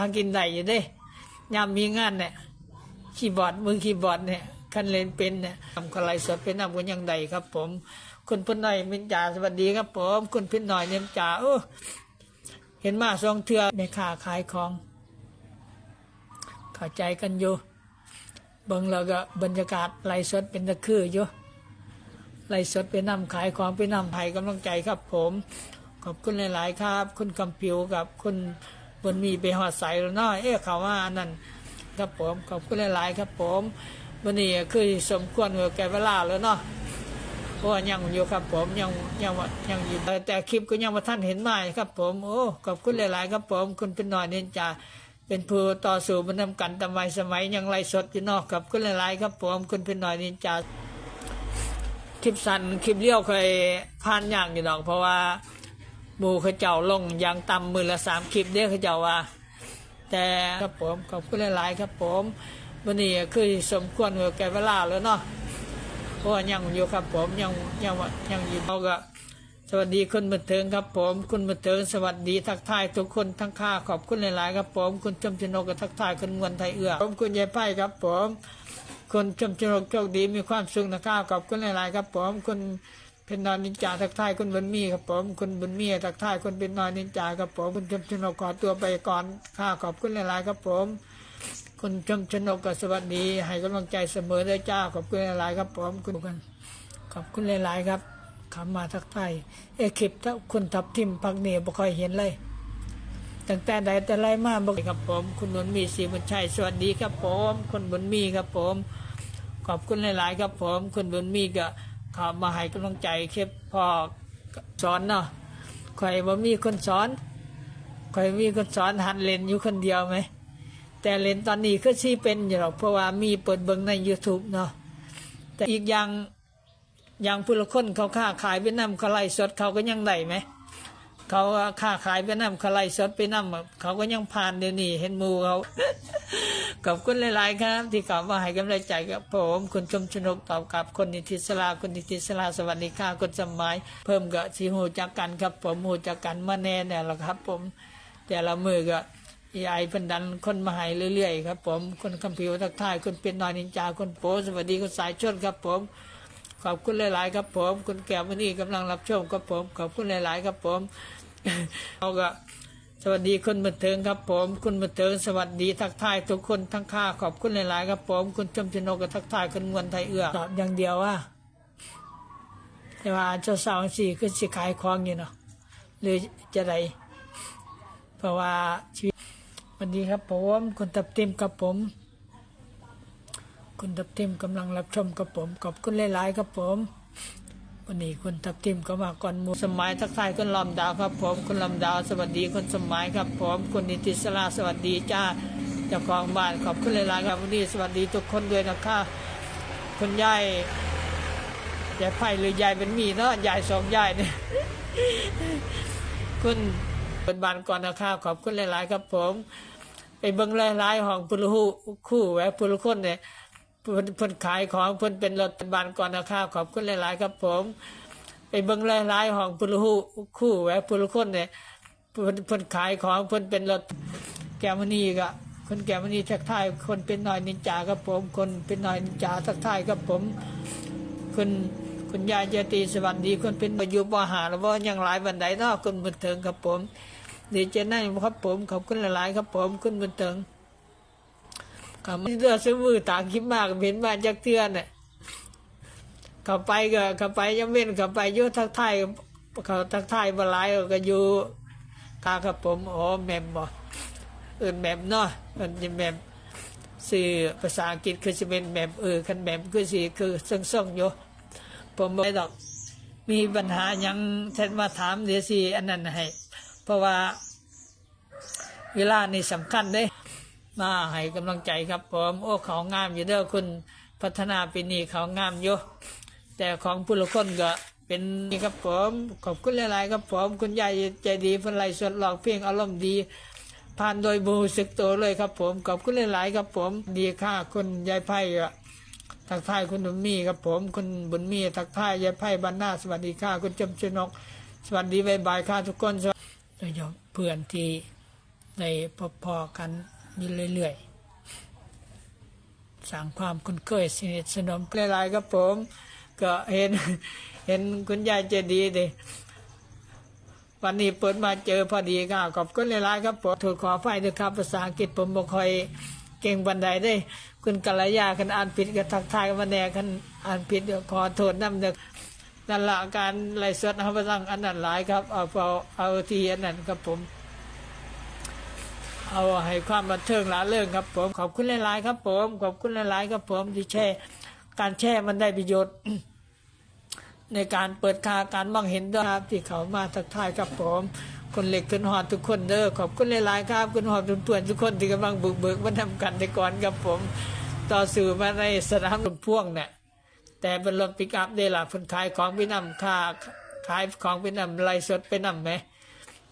ากินได้อยู่เด้ยามมีงานเนี่ยคีย์บอร์ดมือคีย์บอร์ดเนี่ยคันเล่นเป็นเนี่ยทำอะไรสดเป็นนำกันยังใดครับ ผม คุณพุ่นหน่อยมินจ่าสวัสดีครับ ผม คุณพินหน่อยเนียจ่าเออเห็นมาสองเทือในค้าขายของเข้าใจกันอยู่เบิ่งแล้วก็บรรยากาศไล่สดเป็นตะคืออยู่ไล่สดไปนำขายของไปนำให้กำลังใจครับ ผม ขอบคุณหลาย ๆ ครับ คุณกำผิวกับคุณ บนมีไปหอดใสแล้วเนาะเอ๊ะเขาว่าอันนั้นครับผมขอบคุณหลาย ๆ ครับผมวันนี้คือสมควรกับแก่เวลาแล้วเนาะเพราะว่ายังอยู่ครับผมยังยังว่ายังอยู่แต่คลิปก็ยังว่าท่านเห็นมาครับ ผมโอ้ขอบคุณหลาย ๆ ครับผม คุณเป็นหน่อยเน้นจ่าเป็นผู้ต่อสู้บรรทำกันตามวัยสมัยยังไล่สดอยู่เนอกครับคุณหลายๆครับผมคุณเป็นหน่อยเน้นจ่าคลิปสั้นคลิปเลี้ยวเคยผ่านยากอยู่ดอกเพราะว่า หมูเขาเจ้าลงอยางต่ำมือละสามคลิปเด้อเขาเจ้าว่า แต่ครับผมขอบคุณหลายๆครับผมวันนี้คือสมควรกับแก่เวลาแล้วเนาะเพราะว่ายังอยู่ครับผมยังยังว่ายังอยู่เราก็สวัสดีคุณบันเทิงครับผม คุณบันเทิงสวัสดีทักทายทุกคนทั้งค่าขอบคุณหลายๆครับผม คุณจำชนกกับทักทายคุณมวลไทยเอื้อผมคุณยายไพ่ครับผม คุณจำชนกโชคดีมีความสุขนะครับขอบคุณหลายๆครับผมคุณ เป็นนอนนินจาทักทายคุณบุญมีครับผมคุณบุญมีทักทายคุณเป็นนอนนินจาครับผมคุณชมชนกขอตัวไปก่อนข้าขอบคุณหลายๆครับผมคุณชมชนกก็สวัสดี ให้กำลังใจเสมอเลยจ้าขอบคุณหลายๆครับผมคุณกันขอบคุณหลายๆครับคำมาทักทายเอคลิปถ้าคุณทับทิมพักเหนี่ยบ่ค่อยเห็นเลยตั้งแต่ใดแต่ไรมาบอกครับผม คุณบุญมีศรีบุญชัยสวัสดีครับผม คุณบุญมีครับผม ขอบคุณหลายๆครับผม คุณบุญมีก็ เขามาให้กำลังใจเคปพ่อสอนเนาะใครบ่มีคนสอนใครมีคนสอนหัดเลนอยู่คนเดียวไหม แต่เลนตอนนี้ก็ชี้เป็นอยู่หรอกเพราะว่ามีเปิดเบิงใน YouTube เนาะแต่อีกอย่างอย่างผู้ละคนเขาค้าขายไปนำเขาไล่สดเขาก็ยังได้ไหมเขาค้าขายไปนำเขาไล่สดไปนำเขาก็ยังผ่านเดี๋ยวนี้เห็นมูเขา ขอบคุณหลายๆครับ ที่กลับมาให้กำลังใจกับผม คุณชมชนกตอบกับคนนิติสลาคนนิติสลาสวัสดีค่ะคนสมัย เพิ่มกับสีหูจักกันครับ ผมหูจักกันมาแน่เนี่ยแหละครับ ผม แต่ละมือก็ยายพิ่นดันคนมาให้เรื่อยๆครับ ผมคนคำผิวทักทายคนเป็นนอยนินจาคนโปสวัสดีคนสายชนครับ ผมขอบคุณหลาย ๆ ครับผม คุณแก้วมณีกำลังรับชมครับผม ขอบคุณหลาย ๆ ครับผมเอาก็ สวัสดีคุณบันเทิงครับผม คุณบันเทิงสวัสดีทักทายทุกคนทั้งค่าขอบคุณหลายๆครับผม คุณจมชนกกับทักทายคุณมวลไทยเอื้อตอบอย่างเดียวว่าแต่ว่าเจ้าสาวสี่ขึ้นสิขายของอยู่เนาะหรือจะไรเพราะว่าชีวิตสวัสดีครับผมคุณตับเต็มกับผม คุณตับเต็มกำลังรับชมกับผมขอบคุณหลายๆครับผม วันนี้คุณทับทิมก็มาก่อนมูสมัยทักทายคุณลำดาวครับผมคุณลำดาวสวัสดีคุณสมัยครับผมคุณนิติสลาสวัสดีจ้าเจ้าของบ้านขอบคุณหลายๆครับวันนี้สวัสดีทุกคนด้วยนะคะคุณยายยายไผ่หรือยายเป็นมีเนาะยายสองยายเนี่ยคุณเป็นบ้านก่อนนะคะขอบคุณหลายๆครับผม ไปเบิ้งหลายๆห้องปุรุหูคู่แหวะปุรุคนเนี่ย เพิ่นเพิ่นขายของเพิ่นเป็นรถบานก่อนนะครับขอบคุณหลาย ๆ ครับผมไปเบิ่งหลาย ๆ ของปุรุหูคู่แหวะปุรุคนเนี่ยเพิ่นเพิ่นขายของเพิ่นเป็นรถแกมณีก็คนแกมณีทักทายคนเป็นหน้อยนินจาครับผม คนเป็นหน้อยนินจาทักทายครับผมคุณคุณยายเจตีสวัสดีคนเป็นอายุบหาแล้วว่ายังหลายบันไดเนาะคุณบุญเถิงครับผมดีเจนั่นครับผมขอบคุณหลาย ๆ ครับผมคุณบุญเถิง ก็ไม่เลือซื้อมือต่างคิดมากเห็นมาจากเทือนเนี่ยเข้าไปก็เข้าไปยังเว้นเข้าไปยุทักไทยเขาทักไทายบหลายก็อยู่ตาครับผมอ๋อแมมบ่เอื่นแมมเนาะมันจะแมมสื่อภาษาอังกฤษคือจะเป็นแมมเออคันแมมคือสิคือซึ่งส่งอยู่ผมไม่ดอกมีปัญหายังเช่นมาถามเดี๋ยวสิอันนั้นให้ เพราะว่าเวลานี่สำคัญเด้ มาให้กำลังใจครับผมโอ้เขางามอยู่เด้อคุณพัฒนาปีนี้เขางามอยู่แต่ของผู้ละคนก็เป็นนี่ครับผมขอบคุณหลายๆครับผมคุณยายใจดีพันไรสวดหลอกเพียงอารมณ์ดีผ่านโดยบูสึกโตวเลยครับผมขอบคุณหลายๆครับผมดีค่าคุณยายไพ่อะทักทายคุณบุญมีครับผมคุณบุญมีทักทายยายไพ่บรรณาสวัสดีค่ะคุณจำชนก สวัสดีบายบายค่ะทุกคนสวัสดีโดยเฉพาะเพื่อนที่ในพอๆกัน อยู่เรื่อยๆสั่งความคุ้นเคยสนิทสนมหลายๆครับผม ก็เห็นเห็นคุณยายเจดีเดวันนี้เปิดมาเจอพอดีครับขอบคุณหลายๆครับผมถูกขอไฟด้วยครับภาษาอังกฤษผมบ่ค่อยเก่งบันไดได้คุณกัลยาคันอ่านผิดก็ทักทายกันมาแน่คันอ่านผิดขอโทษน้ำเด็กนั่นละการไล่สดนะครับภาษาอันนั้นหลายครับเอาเอาเอาที่อันนั้นครับผม เอาให้ความบันเทิงหลาเรื่องครับผมขอบคุณหลายๆครับผมขอบคุณหลายๆครับผมที่แช่ การแช่มันได้ประโยชน์ ในการเปิดคาการมองเห็นด้วยครับที่เขามาทักทายครับผมคนเหล็กคนหอดทุกคนเด้อขอบคุณหลายๆครับคุณหอดเพื่อนทุกคนที่กำลังบุกเบิกมาทำกันในก่อนครับผม ต่อสื่อมาในสนามรถพ่วงเนี่ยแต่เป็นรถปิกอัพได้หลักคนขายของไปนำค่าขายของไปนำไล่สดไปนำไหม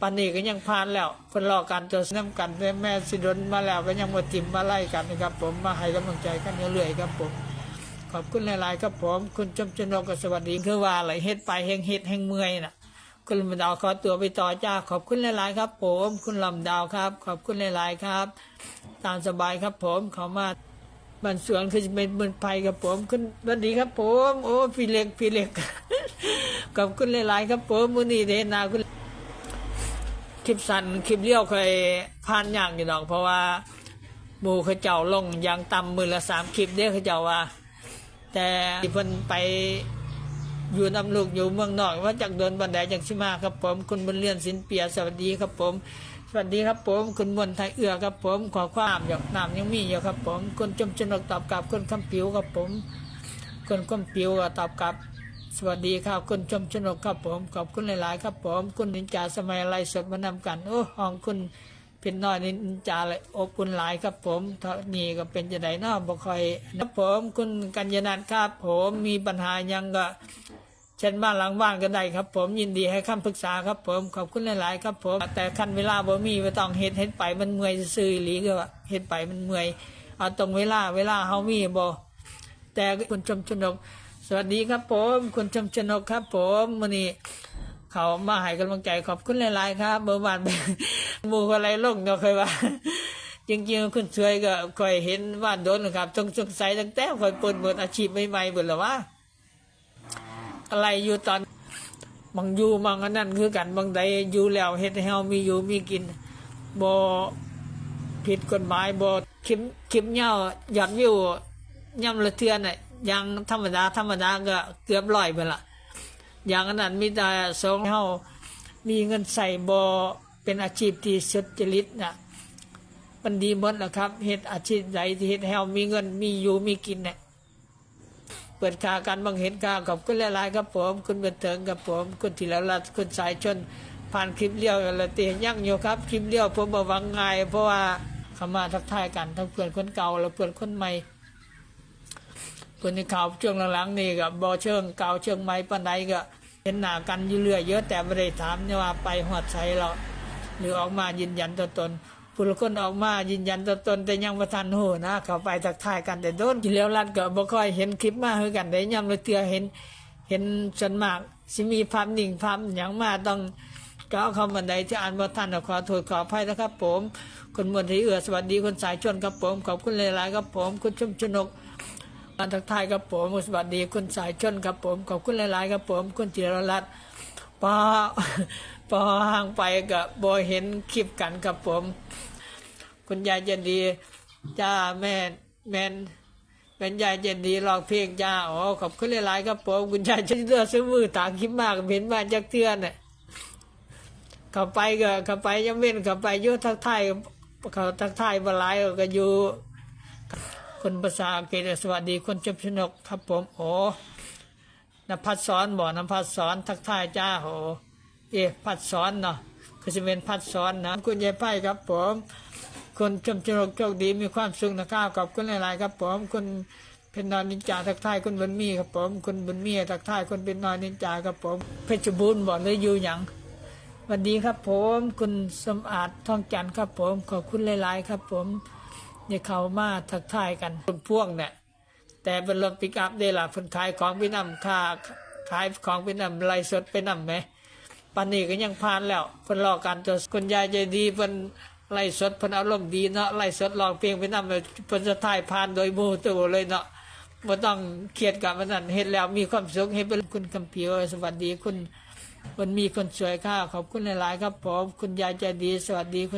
ปันนี้ก็ยังผ่านแล้วคนรอการตัวน้ำกันแม่สิดนมาแล้วก็ยังมาติมมาไล่กันนะครับ ผมมาให้กำลังใจกันเรื่อยๆครับผมขอบคุณหลายๆครับผมคุณจมชนกก็สวัสดีคือว่าอะไรเฮ็ดไปแห่งเฮ็ดแห่งเมื่อยน่ะคุณลำดาวขอตัวไปต่อจ้าขอบคุณหลายๆครับ ผม คุณลำดาวครับ ขอบคุณหลายๆครับ ตามสบายครับผมขามาบ้านสวนคือจะเป็นเมืองไผ่ครับผมคุณสวัสดีครับผม โอ้พี่เล็กพี่เล็กขอบคุณหลายๆครับผมมือนี้เดนาคุณ คลิปสั้นคลิปเลี้ยวเคยผ่านอย่างอยู่ดอก เพราะว่าหมู่เขาเจ้าลงอยางต่ำมือละสามคลิปเด้เขาเจ้าว่า แต่ที่เพิ่นไปอยู่นำลูกอยู่เมืองนอกว่าจากเดินบันไดจากชิมาครับผมคุณบุญเลื่อนสินเปียสวัสดีครับผม สวัสดีครับผม คุณมนไทยเอือครับผม ขอความหยอกน้ำยังมีอยู่ครับผมคุณจมชนกตอบกลับคุณคำผิวครับผมคุณคำผิวก็ตอบกลับ สวัสดีครับคุณชมชนกครับผม ขอบคุณหลาย ๆ ครับผม คุณนินจาสมัยไรสดมานำกัน โอ้ห้องคุณเป็นน้อยนินจาเลยอบอุ่นหลายครับผมเท่านี้ก็เป็นจะไดเนาะบ่ค่อยครับผมคุณกัญญนัทครับผมมีปัญหายังก็เช่นบ้านหลังบ้านก็ได้ครับ ผมยินดีให้คำปรึกษาครับผมขอบคุณหลาย ๆ ครับผม แต่ขั้นเวลาบ่มีไม่ต้องเฮ็ดเฮ็ดไปมันเมื่อยซื่อหลีก็เฮ็ดไปมันเมื่อยเอาตรงเวลาเวลาเฮามีบ่แต่คุณชมชนก สวัสดีครับผม คุณชมชนกครับ ผมวันนี้เขามาให้กำลังใจขอบคุณหลายๆครับเมื่อวานมูอะไรลงเนาะเคยว่าจริงๆคุณช่วยก็เคยเห็นว่านโดนนะครับจงสงสัยตั้งแต่คอยเปิดเปิดอาชีพใหม่ๆเบิดแล้วว่า อะไรอยู่ตอนบางอยู่บางอันนั้นคือกันบางใดอยู่แล้วเฮ็ดให้เฮามีอยู่มีกินบ่ผิดกฎหมายบ่คลิปคลิปเหย้ายอดวิวย่ำละเทือนน่ะ ยังธรรมดาธรรมดาก็เกือบร้อยไปละอย่างนั้นมีแต่สองเฮามีเงินใส่บ่เป็นอาชีพที่สุจริตน่ะมันดีหมดแหล้วครับเฮ็ดอาชีพใดที่เฮ็ดให้เฮามีเงินมีอยู่มีกินเนี่ยเปิดคาการบังเห็นกาขอบคุณหลายๆครับผมคุณบันเทิงครับผมคุณธีรรัตน์คุณสายชน ผ่านคลิปเลี้ยวละเตียยั่งอยู่ครับคลิปเลี้ยวผมบอกว่าง่ายเพราะว่าเขามาทักทายกันทั้งเพื่อนคนเก่าและเพื่อนคนใหม่ เพื่อนที่ข่าวช่วงหลังๆนี่ก็บบอเชิงเก่าเชิงใหม่ปานใดก็เห็นหน้ากันอยู่เรื่อยเยอะแต่ไม่ได้ถามว่าไปหอดใสเราหรือออกมายืนยันตัวตนผู้ละคนออกมายืนยันตัวตนแต่ยังประทันหูนะเขาไปทักทายกันแต่โดนที่แล้วรัดก็บ่ค่อยเห็นคลิปมาคือกันได้ย่ำเลยเตือเห็น เห็นส่วนมากสิมีภาพนิ่งภาพอย่างมาต้องก็เอาคำบันไดที่อ่านบ่ทันขอโทษขออภัยนะครับ ผมคุณมนที่เอือสวัสดีคุณสายชนครับผมขอบคุณหลายๆครับผม คุณชมชนก มาทักทายครับผมสวัสดีคุณสายชนครับผม ขอบคุณหลาย ๆ ครับผม คุณจิรรัตน์พอพอห่างไปกับบเห็นคลิปกันครับผม คุณยายเจนดีจ้าแม่แม่นแมนยายเจนดีรองเพลงจ้าโอ๋อขอบคุณหลายๆครับผมคุณยายเจนดีซื้อมือต่างคลิปมากเห็นมาจากเทือนเน่ะเข้าไปก็ข้าไปยังเว้นข้าไปยุทักทายเขาทักทายบหลายก็อยู่ คนภาษาอังกฤษสวัสดีคนจบชนกครับผมโอ้นภัสสอนบ่นภัสสอนทักทายจ้าโหเอ๊พัดสอนเนาะคือจะเป็นพัดสอนนะคุณยายไพ่ครับผมคนจมชนกโชคดีมีความสุขนะครับขอบคุณหลายๆครับผมคุณเป็นนอนนินจาทักทายคุณบุญมีครับผมคุณบุญมีทักทายคนเป็นนอนนินจาครับผมเพชรบูรณ์บ่เลยอยู่หยังสวัสดีครับผม คุณสมอาจท่องจันทร์ครับผม ขอบคุณหลายๆครับผม อย่าเขามาทักทายกันคนพ่วงเนี่ยแต่เป็นรถปิกอัพได้ล่ะคนขายของไปนำค่าขายของไปนำไล่สดไปนำไหมปันนี้ก็ยังผ่านแล้วคนรอการตัวคนยายใจดีเป็นไล่สดเพิ่นอารมณ์ดีเนาะไล่สดร้องเพลงไปนำเลยเพิ่นจะถ่ายผ่านโดยโมโตเลยเนาะบ่ต้องเครียดกับมันนั่นเฮ็ดแล้วมีความสุขเฮ็ดเป็นคุณคำผิวสวัสดีคุณคนมีคนสวยค่ะขอบคุณหลายๆครับผมคุณยายใจดี สวัสดีคุณ